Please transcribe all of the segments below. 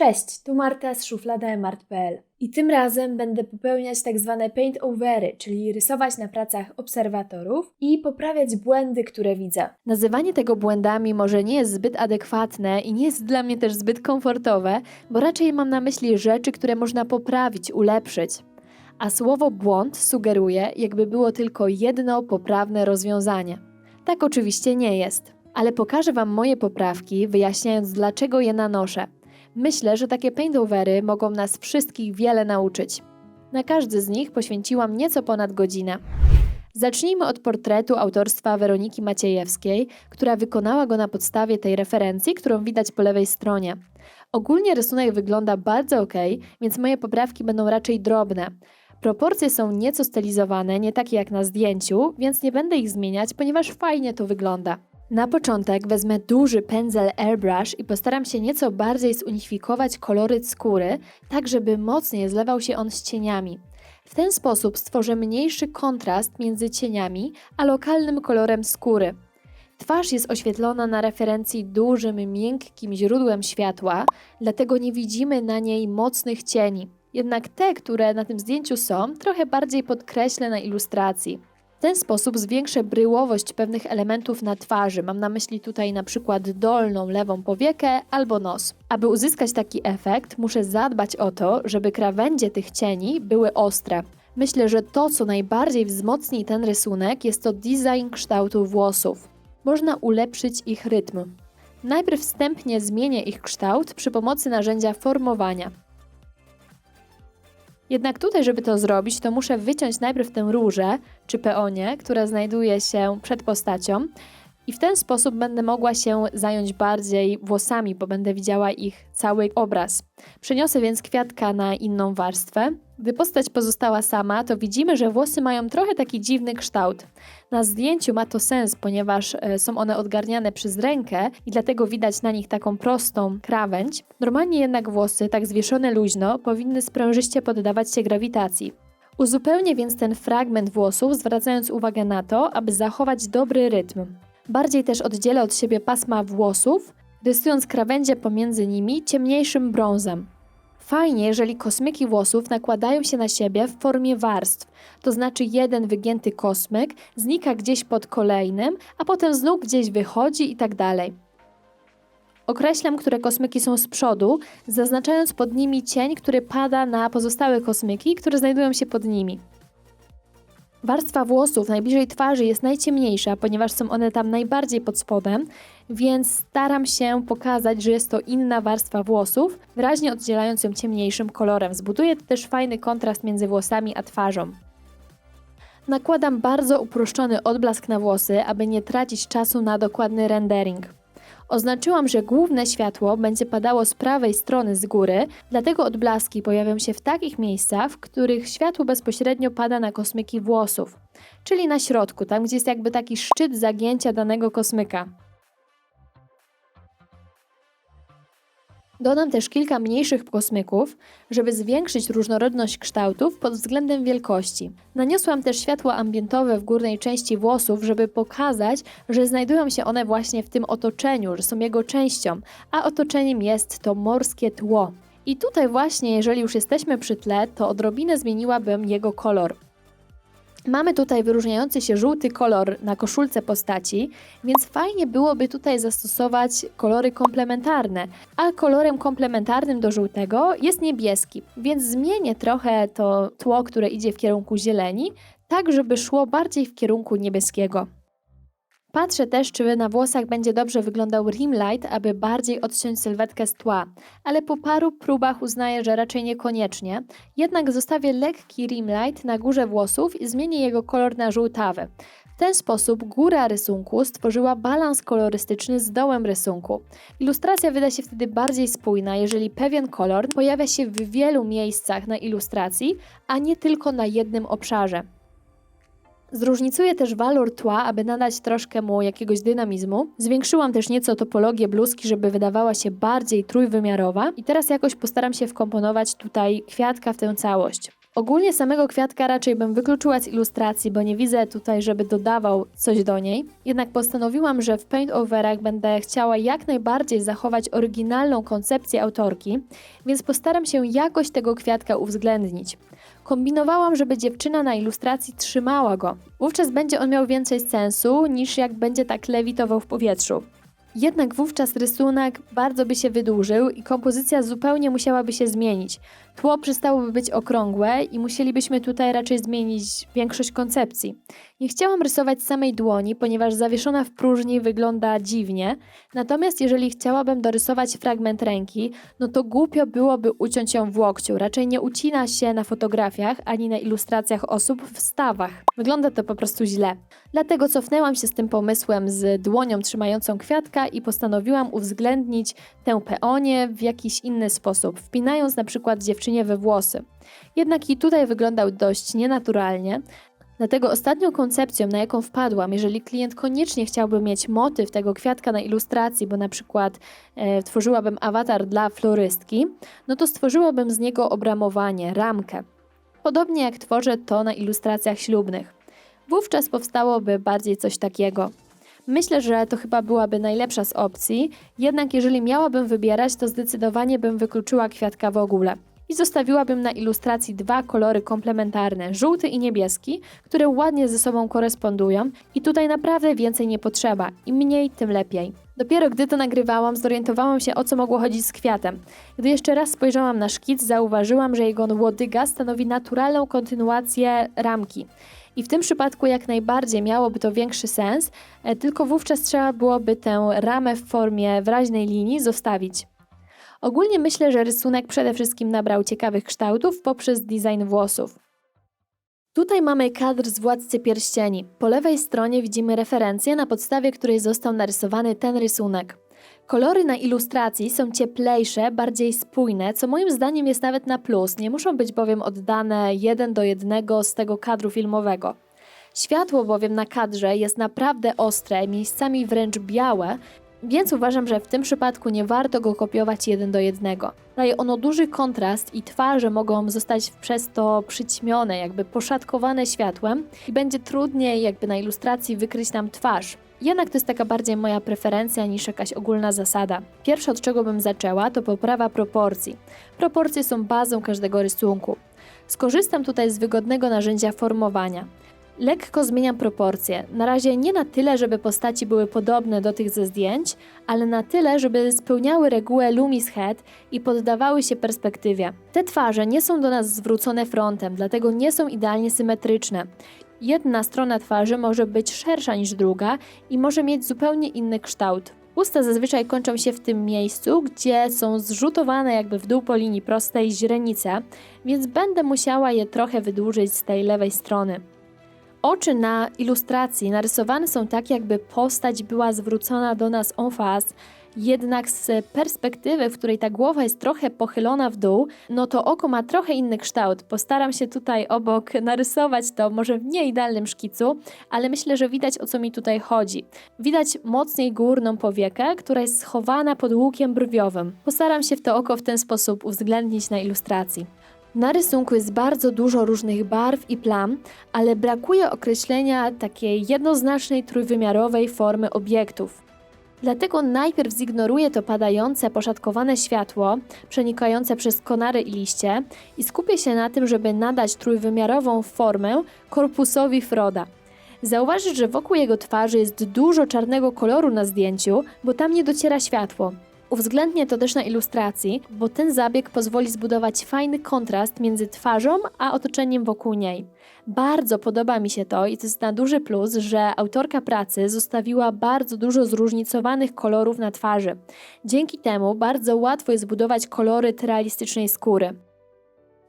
Cześć, tu Marta z szuflada emart.pl i tym razem będę popełniać tak zwane paint overy, czyli rysować na pracach obserwatorów i poprawiać błędy, które widzę. Nazywanie tego błędami może nie jest zbyt adekwatne i nie jest dla mnie też zbyt komfortowe, bo raczej mam na myśli rzeczy, które można poprawić, ulepszyć. A słowo błąd sugeruje, jakby było tylko jedno poprawne rozwiązanie. Tak oczywiście nie jest, ale pokażę Wam moje poprawki, wyjaśniając dlaczego je nanoszę. Myślę, że takie paintovery mogą nas wszystkich wiele nauczyć. Na każdy z nich poświęciłam nieco ponad godzinę. Zacznijmy od portretu autorstwa Weroniki Maciejewskiej, która wykonała go na podstawie tej referencji, którą widać po lewej stronie. Ogólnie rysunek wygląda bardzo ok, więc moje poprawki będą raczej drobne. Proporcje są nieco stylizowane, nie takie jak na zdjęciu, więc nie będę ich zmieniać, ponieważ fajnie to wygląda. Na początek wezmę duży pędzel airbrush i postaram się nieco bardziej zunifikować koloryt skóry, tak żeby mocniej zlewał się on z cieniami. W ten sposób stworzę mniejszy kontrast między cieniami a lokalnym kolorem skóry. Twarz jest oświetlona na referencji dużym, miękkim źródłem światła, dlatego nie widzimy na niej mocnych cieni. Jednak te, które na tym zdjęciu są, trochę bardziej podkreślę na ilustracji. W ten sposób zwiększę bryłowość pewnych elementów na twarzy. Mam na myśli tutaj na przykład dolną lewą powiekę albo nos. Aby uzyskać taki efekt, muszę zadbać o to, żeby krawędzie tych cieni były ostre. Myślę, że to, co najbardziej wzmocni ten rysunek, jest to design kształtu włosów. Można ulepszyć ich rytm. Najpierw wstępnie zmienię ich kształt przy pomocy narzędzia formowania. Jednak tutaj, żeby to zrobić, to muszę wyciąć najpierw tę różę czy peonię, która znajduje się przed postacią. I w ten sposób będę mogła się zająć bardziej włosami, bo będę widziała ich cały obraz. Przeniosę więc kwiatka na inną warstwę. Gdy postać pozostała sama, to widzimy, że włosy mają trochę taki dziwny kształt. Na zdjęciu ma to sens, ponieważ e, są one odgarniane przez rękę i dlatego widać na nich taką prostą krawędź. Normalnie jednak włosy, tak zwieszone luźno, powinny sprężyście poddawać się grawitacji. Uzupełnię więc ten fragment włosów, zwracając uwagę na to, aby zachować dobry rytm. Bardziej też oddzielę od siebie pasma włosów, rysując krawędzie pomiędzy nimi ciemniejszym brązem. Fajnie, jeżeli kosmyki włosów nakładają się na siebie w formie warstw, to znaczy jeden wygięty kosmyk znika gdzieś pod kolejnym, a potem znów gdzieś wychodzi i tak dalej. Określam, które kosmyki są z przodu, zaznaczając pod nimi cień, który pada na pozostałe kosmyki, które znajdują się pod nimi. Warstwa włosów najbliżej twarzy jest najciemniejsza, ponieważ są one tam najbardziej pod spodem, więc staram się pokazać, że jest to inna warstwa włosów, wyraźnie oddzielając ją ciemniejszym kolorem. Zbuduje to też fajny kontrast między włosami a twarzą. Nakładam bardzo uproszczony odblask na włosy, aby nie tracić czasu na dokładny rendering. Oznaczyłam, że główne światło będzie padało z prawej strony z góry, dlatego odblaski pojawią się w takich miejscach, w których światło bezpośrednio pada na kosmyki włosów, czyli na środku, tam gdzie jest jakby taki szczyt zagięcia danego kosmyka. Dodam też kilka mniejszych kosmyków, żeby zwiększyć różnorodność kształtów pod względem wielkości. Naniosłam też światło ambientowe w górnej części włosów, żeby pokazać, że znajdują się one właśnie w tym otoczeniu, że są jego częścią, a otoczeniem jest to morskie tło. I tutaj właśnie, jeżeli już jesteśmy przy tle, to odrobinę zmieniłabym jego kolor. Mamy tutaj wyróżniający się żółty kolor na koszulce postaci, więc fajnie byłoby tutaj zastosować kolory komplementarne, a kolorem komplementarnym do żółtego jest niebieski, więc zmienię trochę to tło, które idzie w kierunku zieleni, tak żeby szło bardziej w kierunku niebieskiego. Patrzę też, czy na włosach będzie dobrze wyglądał rim light, aby bardziej odciąć sylwetkę z tła, ale po paru próbach uznaję, że raczej niekoniecznie. Jednak zostawię lekki rim light na górze włosów i zmienię jego kolor na żółtawy. W ten sposób góra rysunku stworzyła balans kolorystyczny z dołem rysunku. Ilustracja wyda się wtedy bardziej spójna, jeżeli pewien kolor pojawia się w wielu miejscach na ilustracji, a nie tylko na jednym obszarze. Zróżnicuję też walor tła, aby nadać troszkę mu jakiegoś dynamizmu. Zwiększyłam też nieco topologię bluzki, żeby wydawała się bardziej trójwymiarowa i teraz jakoś postaram się wkomponować tutaj kwiatka w tę całość. Ogólnie samego kwiatka raczej bym wykluczyła z ilustracji, bo nie widzę tutaj, żeby dodawał coś do niej. Jednak postanowiłam, że w paint overach będę chciała jak najbardziej zachować oryginalną koncepcję autorki, więc postaram się jakoś tego kwiatka uwzględnić. Kombinowałam, żeby dziewczyna na ilustracji trzymała go. Wówczas będzie on miał więcej sensu niż jak będzie tak lewitował w powietrzu. Jednak wówczas rysunek bardzo by się wydłużył i kompozycja zupełnie musiałaby się zmienić. Tło przestałoby być okrągłe i musielibyśmy tutaj raczej zmienić większość koncepcji. Nie chciałam rysować samej dłoni, ponieważ zawieszona w próżni wygląda dziwnie, natomiast jeżeli chciałabym dorysować fragment ręki, no to głupio byłoby uciąć ją w łokciu. Raczej nie ucina się na fotografiach ani na ilustracjach osób w stawach. Wygląda to po prostu źle. Dlatego cofnęłam się z tym pomysłem z dłonią trzymającą kwiatka i postanowiłam uwzględnić tę peonię w jakiś inny sposób, wpinając na przykład dziewczynie we włosy. Jednak i tutaj wyglądał dość nienaturalnie, Dlatego ostatnią koncepcją, na jaką wpadłam, jeżeli klient koniecznie chciałby mieć motyw tego kwiatka na ilustracji, bo na przykład e, tworzyłabym awatar dla florystki, no to stworzyłabym z niego obramowanie, ramkę. Podobnie jak tworzę to na ilustracjach ślubnych. Wówczas powstałoby bardziej coś takiego. Myślę, że to chyba byłaby najlepsza z opcji, jednak jeżeli miałabym wybierać, to zdecydowanie bym wykluczyła kwiatka w ogóle i zostawiłabym na ilustracji dwa kolory komplementarne, żółty i niebieski, które ładnie ze sobą korespondują i tutaj naprawdę więcej nie potrzeba, im mniej, tym lepiej. Dopiero gdy to nagrywałam, zorientowałam się o co mogło chodzić z kwiatem. Gdy jeszcze raz spojrzałam na szkic, zauważyłam, że jego łodyga stanowi naturalną kontynuację ramki. I w tym przypadku jak najbardziej miałoby to większy sens, e, tylko wówczas trzeba byłoby tę ramę w formie wyraźnej linii zostawić. Ogólnie myślę, że rysunek przede wszystkim nabrał ciekawych kształtów poprzez design włosów. Tutaj mamy kadr z Władcy Pierścieni. Po lewej stronie widzimy referencję, na podstawie której został narysowany ten rysunek. Kolory na ilustracji są cieplejsze, bardziej spójne, co moim zdaniem jest nawet na plus, nie muszą być bowiem oddane jeden do jednego z tego kadru filmowego. Światło bowiem na kadrze jest naprawdę ostre, miejscami wręcz białe, więc uważam, że w tym przypadku nie warto go kopiować jeden do jednego. Daje ono duży kontrast i twarze mogą zostać przez to przyćmione, jakby poszatkowane światłem i będzie trudniej jakby na ilustracji wykryć nam twarz. Jednak to jest taka bardziej moja preferencja niż jakaś ogólna zasada. Pierwsze od czego bym zaczęła to poprawa proporcji. Proporcje są bazą każdego rysunku. Skorzystam tutaj z wygodnego narzędzia formowania. Lekko zmieniam proporcje. Na razie nie na tyle, żeby postaci były podobne do tych ze zdjęć, ale na tyle, żeby spełniały regułę Loomis Head i poddawały się perspektywie. Te twarze nie są do nas zwrócone frontem, dlatego nie są idealnie symetryczne. Jedna strona twarzy może być szersza niż druga i może mieć zupełnie inny kształt. Usta zazwyczaj kończą się w tym miejscu, gdzie są zrzutowane jakby w dół po linii prostej źrenice, więc będę musiała je trochę wydłużyć z tej lewej strony. Oczy na ilustracji narysowane są tak, jakby postać była zwrócona do nas en face, jednak z perspektywy, w której ta głowa jest trochę pochylona w dół, no to oko ma trochę inny kształt. Postaram się tutaj obok narysować to może w nieidealnym szkicu, ale myślę, że widać o co mi tutaj chodzi. Widać mocniej górną powiekę, która jest schowana pod łukiem brwiowym. Postaram się w to oko w ten sposób uwzględnić na ilustracji. Na rysunku jest bardzo dużo różnych barw i plam, ale brakuje określenia takiej jednoznacznej trójwymiarowej formy obiektów. Dlatego najpierw zignoruję to padające, poszatkowane światło przenikające przez konary i liście i skupię się na tym, żeby nadać trójwymiarową formę korpusowi Froda. Zauważyć, że wokół jego twarzy jest dużo czarnego koloru na zdjęciu, bo tam nie dociera światło. Uwzględnię to też na ilustracji, bo ten zabieg pozwoli zbudować fajny kontrast między twarzą a otoczeniem wokół niej. Bardzo podoba mi się to i to jest na duży plus, że autorka pracy zostawiła bardzo dużo zróżnicowanych kolorów na twarzy. Dzięki temu bardzo łatwo jest zbudować kolory realistycznej skóry.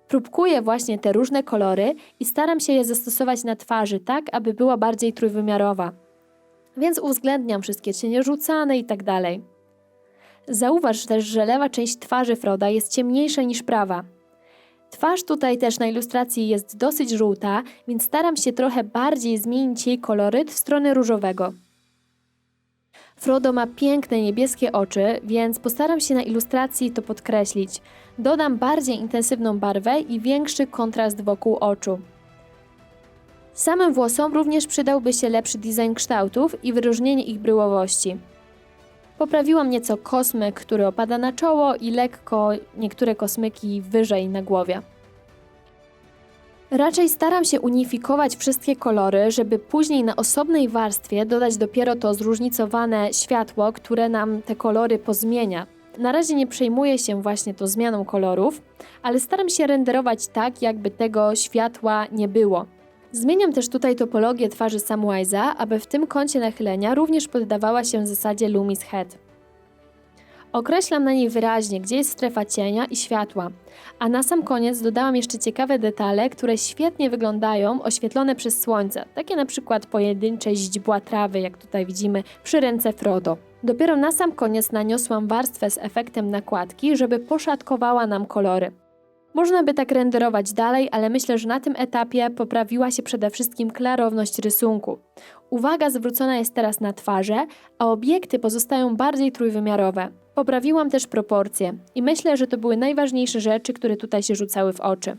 Próbkuję właśnie te różne kolory i staram się je zastosować na twarzy tak, aby była bardziej trójwymiarowa. Więc uwzględniam wszystkie cienie rzucane i tak dalej. Zauważ też, że lewa część twarzy Froda jest ciemniejsza niż prawa. Twarz tutaj też na ilustracji jest dosyć żółta, więc staram się trochę bardziej zmienić jej koloryt w stronę różowego. Frodo ma piękne niebieskie oczy, więc postaram się na ilustracji to podkreślić. Dodam bardziej intensywną barwę i większy kontrast wokół oczu. Samym włosom również przydałby się lepszy design kształtów i wyróżnienie ich bryłowości. Poprawiłam nieco kosmyk, który opada na czoło i lekko niektóre kosmyki wyżej na głowie. Raczej staram się unifikować wszystkie kolory, żeby później na osobnej warstwie dodać dopiero to zróżnicowane światło, które nam te kolory pozmienia. Na razie nie przejmuję się właśnie tą zmianą kolorów, ale staram się renderować tak, jakby tego światła nie było. Zmieniam też tutaj topologię twarzy Samwise'a, aby w tym kącie nachylenia również poddawała się zasadzie Lumis Head. Określam na niej wyraźnie, gdzie jest strefa cienia i światła, a na sam koniec dodałam jeszcze ciekawe detale, które świetnie wyglądają oświetlone przez słońce, takie na przykład pojedyncze źdźbła trawy, jak tutaj widzimy przy ręce Frodo. Dopiero na sam koniec naniosłam warstwę z efektem nakładki, żeby poszatkowała nam kolory. Można by tak renderować dalej, ale myślę, że na tym etapie poprawiła się przede wszystkim klarowność rysunku. Uwaga zwrócona jest teraz na twarze, a obiekty pozostają bardziej trójwymiarowe. Poprawiłam też proporcje i myślę, że to były najważniejsze rzeczy, które tutaj się rzucały w oczy.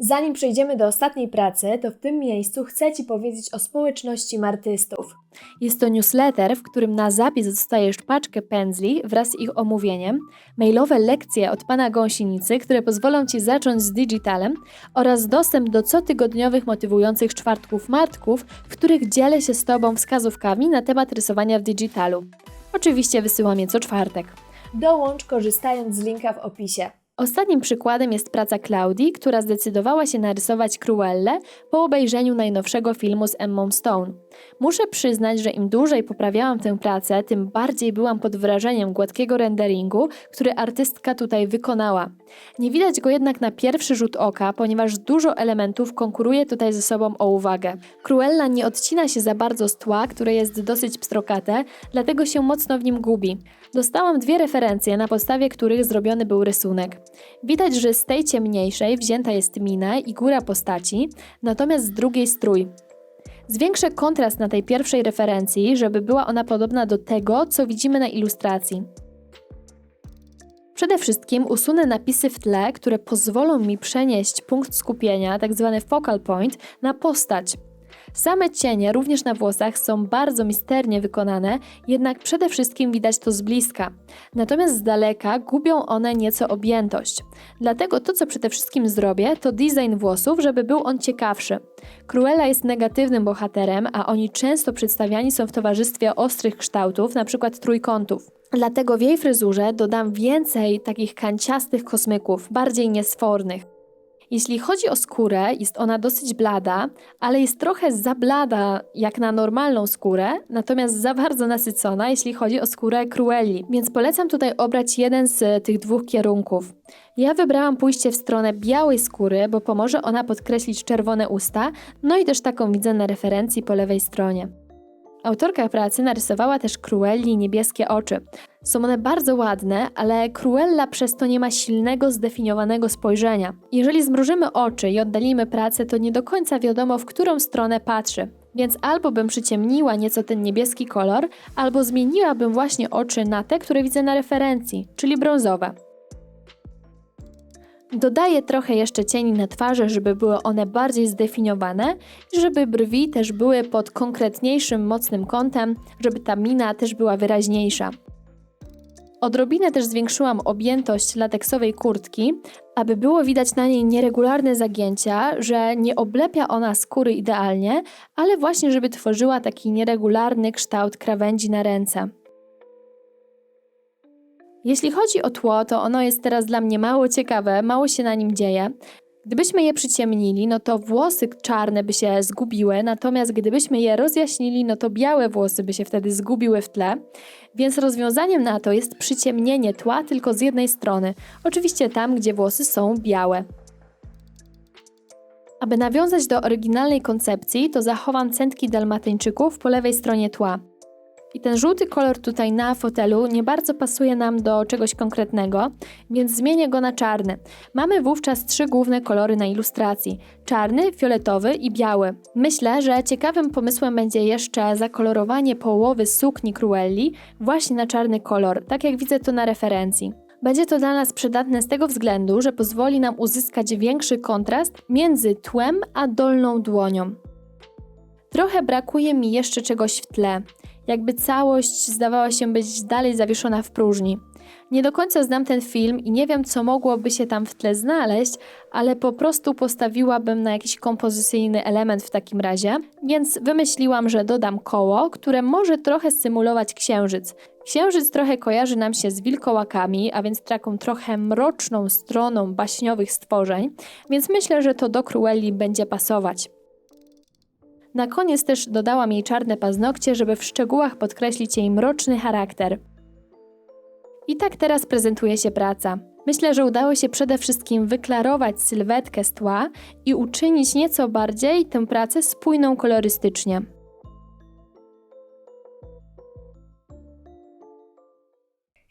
Zanim przejdziemy do ostatniej pracy, to w tym miejscu chcę Ci powiedzieć o społeczności martystów. Jest to newsletter, w którym na zapis dostajesz paczkę pędzli wraz z ich omówieniem, mailowe lekcje od pana gąsienicy, które pozwolą Ci zacząć z digitalem oraz dostęp do cotygodniowych motywujących czwartków martków, w których dzielę się z Tobą wskazówkami na temat rysowania w digitalu. Oczywiście wysyłam je co czwartek. Dołącz korzystając z linka w opisie. Ostatnim przykładem jest praca Claudii, która zdecydowała się narysować Cruellę po obejrzeniu najnowszego filmu z Emmą Stone. Muszę przyznać, że im dłużej poprawiałam tę pracę, tym bardziej byłam pod wrażeniem gładkiego renderingu, który artystka tutaj wykonała. Nie widać go jednak na pierwszy rzut oka, ponieważ dużo elementów konkuruje tutaj ze sobą o uwagę. Cruella nie odcina się za bardzo z tła, które jest dosyć pstrokate, dlatego się mocno w nim gubi. Dostałam dwie referencje, na podstawie których zrobiony był rysunek. Widać, że z tej ciemniejszej wzięta jest mina i góra postaci, natomiast z drugiej strój. Zwiększę kontrast na tej pierwszej referencji, żeby była ona podobna do tego, co widzimy na ilustracji. Przede wszystkim usunę napisy w tle, które pozwolą mi przenieść punkt skupienia, tzw. Tak focal point, na postać. Same cienie, również na włosach, są bardzo misternie wykonane, jednak przede wszystkim widać to z bliska. Natomiast z daleka gubią one nieco objętość. Dlatego to, co przede wszystkim zrobię, to design włosów, żeby był on ciekawszy. Cruella jest negatywnym bohaterem, a oni często przedstawiani są w towarzystwie ostrych kształtów, np. trójkątów. Dlatego w jej fryzurze dodam więcej takich kanciastych kosmyków, bardziej niesfornych. Jeśli chodzi o skórę, jest ona dosyć blada, ale jest trochę za blada jak na normalną skórę, natomiast za bardzo nasycona, jeśli chodzi o skórę Cruelli, więc polecam tutaj obrać jeden z tych dwóch kierunków. Ja wybrałam pójście w stronę białej skóry, bo pomoże ona podkreślić czerwone usta, no i też taką widzę na referencji po lewej stronie. Autorka pracy narysowała też Cruelli niebieskie oczy. Są one bardzo ładne, ale Cruella przez to nie ma silnego, zdefiniowanego spojrzenia. Jeżeli zmrużymy oczy i oddalimy pracę, to nie do końca wiadomo, w którą stronę patrzy. Więc albo bym przyciemniła nieco ten niebieski kolor, albo zmieniłabym właśnie oczy na te, które widzę na referencji, czyli brązowe. Dodaję trochę jeszcze cieni na twarzy, żeby były one bardziej zdefiniowane i żeby brwi też były pod konkretniejszym, mocnym kątem, żeby ta mina też była wyraźniejsza. Odrobinę też zwiększyłam objętość lateksowej kurtki, aby było widać na niej nieregularne zagięcia, że nie oblepia ona skóry idealnie, ale właśnie żeby tworzyła taki nieregularny kształt krawędzi na ręce. Jeśli chodzi o tło, to ono jest teraz dla mnie mało ciekawe, mało się na nim dzieje. Gdybyśmy je przyciemnili, no to włosy czarne by się zgubiły, natomiast gdybyśmy je rozjaśnili, no to białe włosy by się wtedy zgubiły w tle. Więc rozwiązaniem na to jest przyciemnienie tła tylko z jednej strony, oczywiście tam, gdzie włosy są białe. Aby nawiązać do oryginalnej koncepcji, to zachowam centki dalmatyńczyków po lewej stronie tła. I ten żółty kolor tutaj na fotelu nie bardzo pasuje nam do czegoś konkretnego, więc zmienię go na czarny. Mamy wówczas trzy główne kolory na ilustracji: czarny, fioletowy i biały. Myślę, że ciekawym pomysłem będzie jeszcze zakolorowanie połowy sukni Cruelli właśnie na czarny kolor, tak jak widzę to na referencji. Będzie to dla nas przydatne z tego względu, że pozwoli nam uzyskać większy kontrast między tłem a dolną dłonią. Trochę brakuje mi jeszcze czegoś w tle, jakby całość zdawała się być dalej zawieszona w próżni. Nie do końca znam ten film i nie wiem, co mogłoby się tam w tle znaleźć, ale po prostu postawiłabym na jakiś kompozycyjny element w takim razie, więc wymyśliłam, że dodam koło, które może trochę symulować księżyc. Księżyc trochę kojarzy nam się z wilkołakami, a więc taką trochę mroczną stroną baśniowych stworzeń, więc myślę, że to do Cruelli będzie pasować. Na koniec też dodałam jej czarne paznokcie, żeby w szczegółach podkreślić jej mroczny charakter. I tak teraz prezentuje się praca. Myślę, że udało się przede wszystkim wyklarować sylwetkę z tła i uczynić nieco bardziej tę pracę spójną kolorystycznie.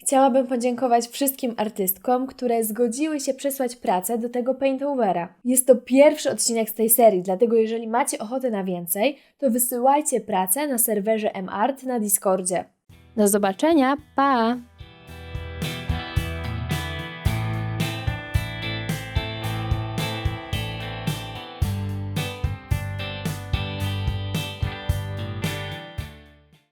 Chciałabym podziękować wszystkim artystkom, które zgodziły się przesłać pracę do tego paintovera. Jest to pierwszy odcinek z tej serii, dlatego jeżeli macie ochotę na więcej, to wysyłajcie pracę na serwerze mart na Discordzie. Do zobaczenia, pa!